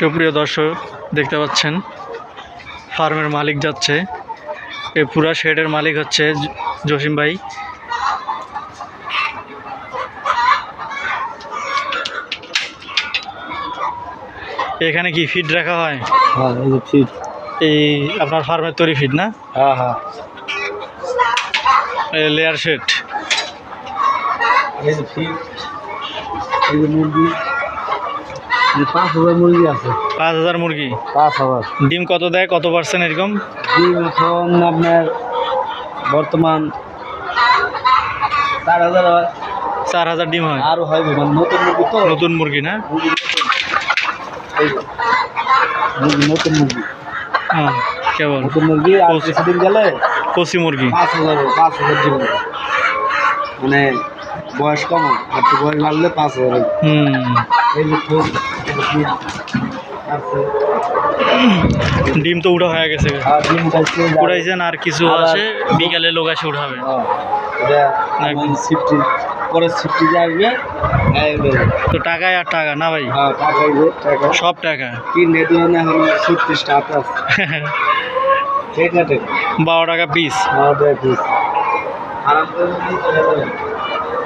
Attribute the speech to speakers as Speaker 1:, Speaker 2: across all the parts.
Speaker 1: সুপ্রিয় দর্শক দেখতে পাচ্ছেন ফার্মের মালিক যাচ্ছে। এই পুরা শেডের মালিক হচ্ছে জসিম ভাই। এখানে কি ফিড রাখা হয়?
Speaker 2: হ্যাঁ এই
Speaker 1: আপনার ফার্মের তৈরি ফিড না?
Speaker 2: হ্যাঁ হ্যাঁ।
Speaker 1: লেয়ার শেড
Speaker 2: এই যে ফিট এই যে মুরগি এই পাঁচ হাজার মুরগি আছে।
Speaker 1: পাঁচ হাজার মুরগি?
Speaker 2: পাঁচ হাজার।
Speaker 1: ডিম কত দেয়? কত পার্সেন্ট এরকম?
Speaker 2: ডিম এখন আপনার বর্তমান চার হাজার হয়।
Speaker 1: চার হাজার ডিম হয়।
Speaker 2: আরও হয় মানে নতুন মুরগি তো।
Speaker 1: নতুন মুরগি না?
Speaker 2: নতুন। মুরগি
Speaker 1: হ্যাঁ কেবল।
Speaker 2: নতুন মুরগি আর। কিছুদিন গেলে
Speaker 1: কচি মুরগি।
Speaker 2: পাঁচ হাজার পাঁচ হাজার ডিম মানে বয়স কম আর বয়স বাড়লে পাঁচ হাজার।
Speaker 1: হুম।
Speaker 2: এই
Speaker 1: ডিম তো উঠা হয়ে গেছে।
Speaker 2: খাইছে
Speaker 1: উড়াইছেন আর কিছু আছে? বিকালে লোক এসে উঠাবে
Speaker 2: হ্যাঁ, সিফটি আসবে
Speaker 1: তো টাকায় আর টাকা না ভাই?
Speaker 2: হ্যাঁ টাকা টাকা।
Speaker 1: সব টাকা।
Speaker 2: ছত্রিশ টাকা ঠিক আছে।
Speaker 1: বারো টাকা পিস
Speaker 2: হ্যাঁ চলে যাবে।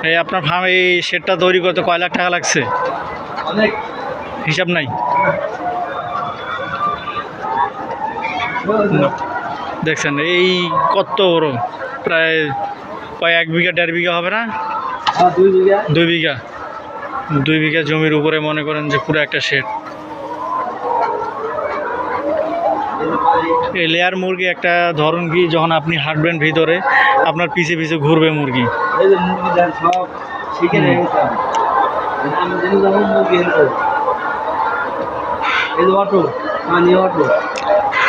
Speaker 1: এই আপনার ফার্মে এই শেডটা তৈরি করতে কয় লাখ টাকা লাগছে?
Speaker 2: অনেক।
Speaker 1: হিসাব নাই। দেখছেন এই কত বড়? প্রায় কয় এক বিঘা দেড় বিঘা হবে না?
Speaker 2: হ্যাঁ দুই বিঘা।
Speaker 1: দুই বিঘা। জমির উপরে মনে করেন যে পুরো একটা শেড এই লেয়ার মুরগি একটা ধরন কি যখন আপনি হাঁটবেন ভিতরে আপনার পিছে পিছে ঘুরবে মুরগি।
Speaker 2: মুরগি অটো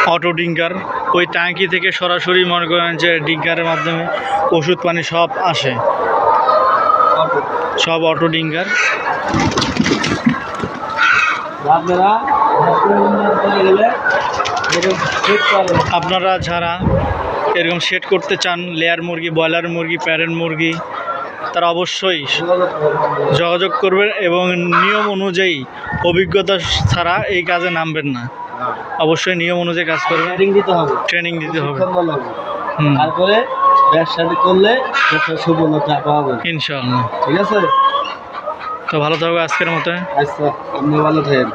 Speaker 2: অটো।
Speaker 1: ডিঙ্কার ওই ট্যাঙ্কি থেকে সরাসরি মনে করেন যে ডিঙ্কারের মাধ্যমে ওষুধ পানি সব আসে। সব অটো ডিঙ্কার
Speaker 2: আপনারা
Speaker 1: যারা এরকম সেট করতে চান লেয়ার মুরগি ব্রয়লার মুরগি প্যারেন্ট মুরগি তারা অবশ্যই
Speaker 2: যোগাযোগ করবেন
Speaker 1: এবং নিয়ম অনুযায়ী অভিজ্ঞতা ছাড়া এই কাজে নামবেন না। অবশ্যই নিয়ম অনুযায়ী কাজ করবেন।
Speaker 2: ট্রেনিং দিতে হবে।
Speaker 1: ট্রেনিং দিতে হবে।
Speaker 2: তারপরে ব্যবসাটি করলে ব্যবসার সফলতা পাওয়া যাবে।
Speaker 1: ইনশাআল্লাহ।
Speaker 2: ঠিক আছে?
Speaker 1: তো ভালো থাকবে আজকের মতো।
Speaker 2: আচ্ছা আপনি ভালো থাকেন।